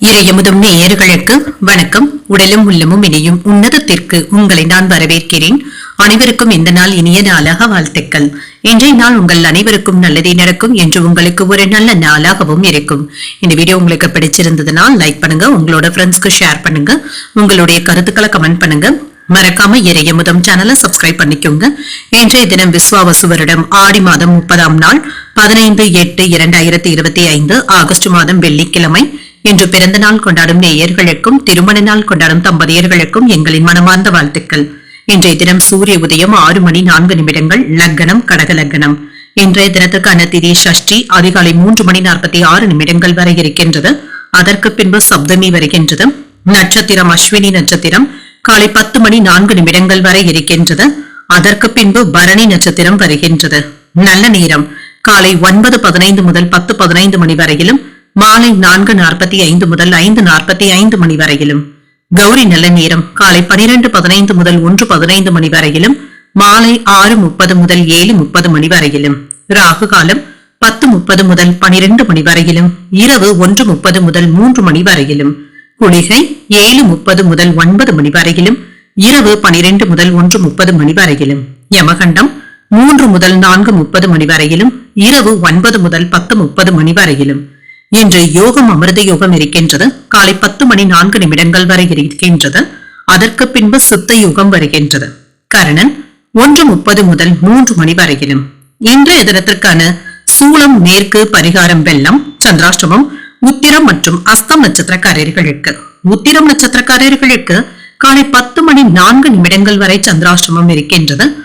இறையமுதும் நேயர்களுக்கு வணக்கம். உடலும் உள்ளமும் இணையும் உன்னதத்திற்கு உங்களை நான் வரவேற்கிறேன். அனைவருக்கும் இந்த நாள் இனிய நாளாக வாழ்த்துக்கள். இன்றைய நாள் உங்கள் அனைவருக்கும் நல்லதே நடக்கும் என்று உங்களுக்கு ஒரு நல்ல நாளாகவும் இருக்கும். இந்த வீடியோ உங்களுக்கு பிடிச்சிருந்ததுன்னா லைக் பண்ணுங்க உங்களோட ஃப்ரெண்ட்ஸ்க்கு ஷேர் பண்ணுங்க உங்களுடைய கருத்துக்களை கமெண்ட் பண்ணுங்க. மறக்காம இறையமுதம் சேனலை சப்ஸ்கிரைப் பண்ணிக்கோங்க. இன்றைய தினம் விஸ்வாவசு வருடம் ஆடி மாதம் முப்பதாம் நாள் பதினைந்து எட்டு இரண்டாயிரத்தி இருபத்தி ஐந்து ஆகஸ்ட் மாதம் வெள்ளிக்கிழமை இன்று பிறந்த நாள் கொண்டாடும் நேயர்களுக்கும் திருமண நாள் கொண்டாடும் தம்பதியர்களுக்கும் எங்களின் மனமார்ந்த வாழ்த்துக்கள். இன்றைய தினம் சூரிய உதயம் ஆறு மணி நான்கு நிமிடங்கள் லக்னம் கடக லக்னம். இன்றைய தினத்துக்கான திதி சஷ்டி அதிகாலை மூன்று மணி நாற்பத்தி ஆறு நிமிடங்கள் வரை இருக்கின்றது. அதற்கு பின்பு சப்தமி வருகின்றது. நட்சத்திரம் அஸ்வினி நட்சத்திரம் காலை பத்து மணி நான்கு நிமிடங்கள் வரை இருக்கின்றது. அதற்கு பின்பு பரணி நட்சத்திரம் வருகின்றது. நல்ல நேரம். காலை ஒன்பது பதினைந்து முதல் பத்து பதினைந்து மணி வரையிலும் மாலை நான்கு நாற்பத்தி ஐந்து முதல் ஐந்து நாற்பத்தி ஐந்து மணி வரையிலும். கௌரி நல்ல நேரம் காலை பனிரெண்டு பதினைந்து முதல் ஒன்று பதினைந்து மணி வரையிலும் மாலை ஆறு முப்பது முதல் ஏழு முப்பது மணி வரையிலும். ராகு காலம் பத்து முப்பது முதல் பனிரெண்டு மணி வரையிலும் இரவு ஒன்று முப்பது முதல் மூன்று மணி வரையிலும். குளிகை ஏழு முப்பது முதல் ஒன்பது மணி வரையிலும் இரவு பனிரெண்டு முதல் ஒன்று முப்பது மணி வரையிலும். யமகண்டம் மூன்று முதல் நான்கு முப்பது மணி வரையிலும் இரவு ஒன்பது முதல் பத்து முப்பது மணி வரையிலும். இன்று யோகம் அமிர்த யோகம் இருக்கின்றது. காலை பத்து மணி நான்கு நிமிடங்கள் வரை இருக்கின்றது. அதற்கு பின்பு சித்த யோகம் வருகின்றது. கரணன் ஒன்று முப்பது முதல் மூன்று மணி வரையிலும். இன்றைய தினத்திற்கான சூளம் மேற்கு பரிகாரம் வெள்ளம் சந்திராஷ்டமம் உத்திரம் மற்றும் அஸ்தம் நட்சத்திரக்காரர்களுக்கு. உத்திரம் நட்சத்திரக்காரர்களுக்கு காலை பத்து மணி நான்கு நிமிடங்கள் வரை சந்திராஷ்டமம் இருக்கின்றது.